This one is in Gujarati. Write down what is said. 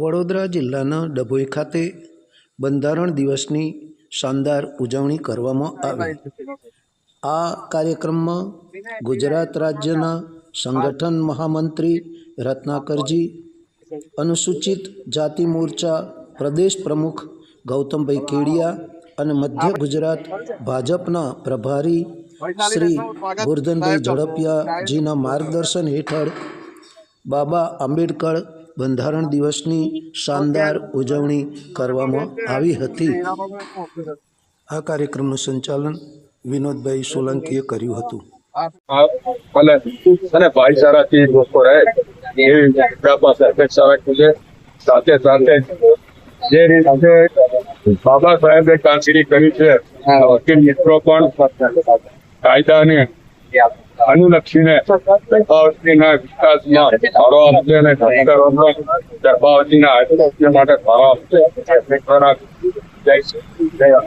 વડોદરા જિલ્લાના ડભોઈ ખાતે બંધારણ દિવસની શાનદાર ઉજવણી કરવામાં આવી. આ કાર્યક્રમમાં ગુજરાત રાજ્યના સંગઠન મહામંત્રી રત્નાકરજી, અનુસૂચિત જાતિ મોરચા પ્રદેશ પ્રમુખ ગૌતમભાઈ કેડિયા અને મધ્ય ગુજરાત ભાજપના પ્રભારી શ્રી ગુરધનભાઈ ઝડપિયાજીના માર્ગદર્શન હેઠળ બાબા આંબેડકર બંધારણ દિવસની શાનદાર ઉજવણી કરવામાં આવી હતી. આ કાર્યક્રમનું સંચાલન વિનોદભાઈ સોલંકીએ કર્યું હતું. અને ભાઈચારાથી લોકો રહે એવી સાથે સાથે જે રીતે બાબા સાહેબે કામગીરી કરી છે, વકીલ મિત્રો પણ કાયદાને અનુલક્ષીને ગર્ભાવતીના વિકાસમાં ફાળો આપશે અને આરોગ્ય માટે ફાળો જય શ્રી જય